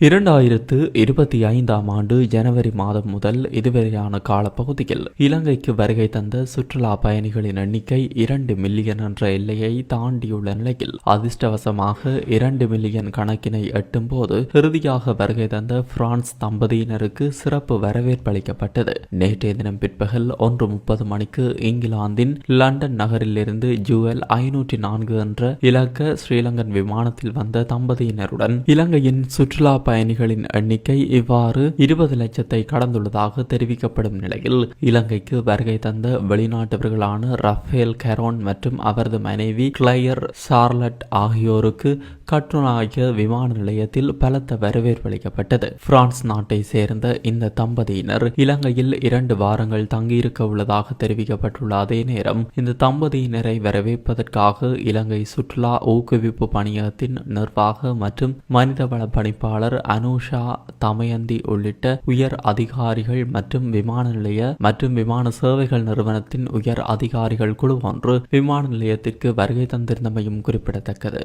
இரண்டாயிரத்து இருபத்தி ஐந்தாம் ஆண்டு ஜனவரி மாதம் முதல் இதுவரையான காலப்பகுதியில் இலங்கைக்கு வருகை தந்த சுற்றுலா பயணிகளின் எண்ணிக்கை இரண்டு மில்லியன் என்ற எல்லையை தாண்டியுள்ள நிலையில் அதிர்ஷ்டவசமாக இரண்டு மில்லியன் கணக்கினை எட்டும் போது இறுதியாக வருகை தந்த பிரான்ஸ் தம்பதியினருக்கு சிறப்பு வரவேற்பு அளிக்கப்பட்டது. நேற்றைய தினம் பிற்பகல் ஒன்று முப்பது மணிக்கு இங்கிலாந்தின் லண்டன் நகரிலிருந்து ஜூவல் ஐநூற்றி நான்கு என்ற இலக்க ஸ்ரீலங்கன் விமானத்தில் வந்த தம்பதியினருடன் இலங்கையின் சுற்றுலா பயணிகளின் எண்ணிக்கை இவ்வாறு இருபது லட்சத்தை கடந்துள்ளதாக தெரிவிக்கப்படும் நிலையில் இலங்கைக்கு வருகை தந்த வெளிநாட்டவர்களான ரஃபேல் கரோன் மற்றும் அவரது மனைவி கிளையர் சார்லட் ஆகியோருக்கு கட்டுநாயக்க விமான நிலையத்தில் பலத்த வரவேற்பு அளிக்கப்பட்டது. பிரான்ஸ் நாட்டை சேர்ந்த இந்த தம்பதியினர் இலங்கையில் இரண்டு வாரங்கள் தங்கியிருக்க உள்ளதாக தெரிவிக்கப்பட்டுள்ள அதே நேரம் இந்த தம்பதியினரை வரவேற்பதற்காக இலங்கை சுற்றுலா ஊக்குவிப்பு பணியகத்தின் நிர்வாக மற்றும் மனிதவள பணிப்பாளர் அனுஷா தமயந்தி உள்ளிட்ட உயர் அதிகாரிகள் மற்றும் விமான நிலைய மற்றும் விமான சேவைகள் நிறுவனத்தின் உயர் அதிகாரிகள் குழு ஒன்று விமான நிலையத்திற்கு வருகை தந்திருந்தமையும் குறிப்பிடத்தக்கது.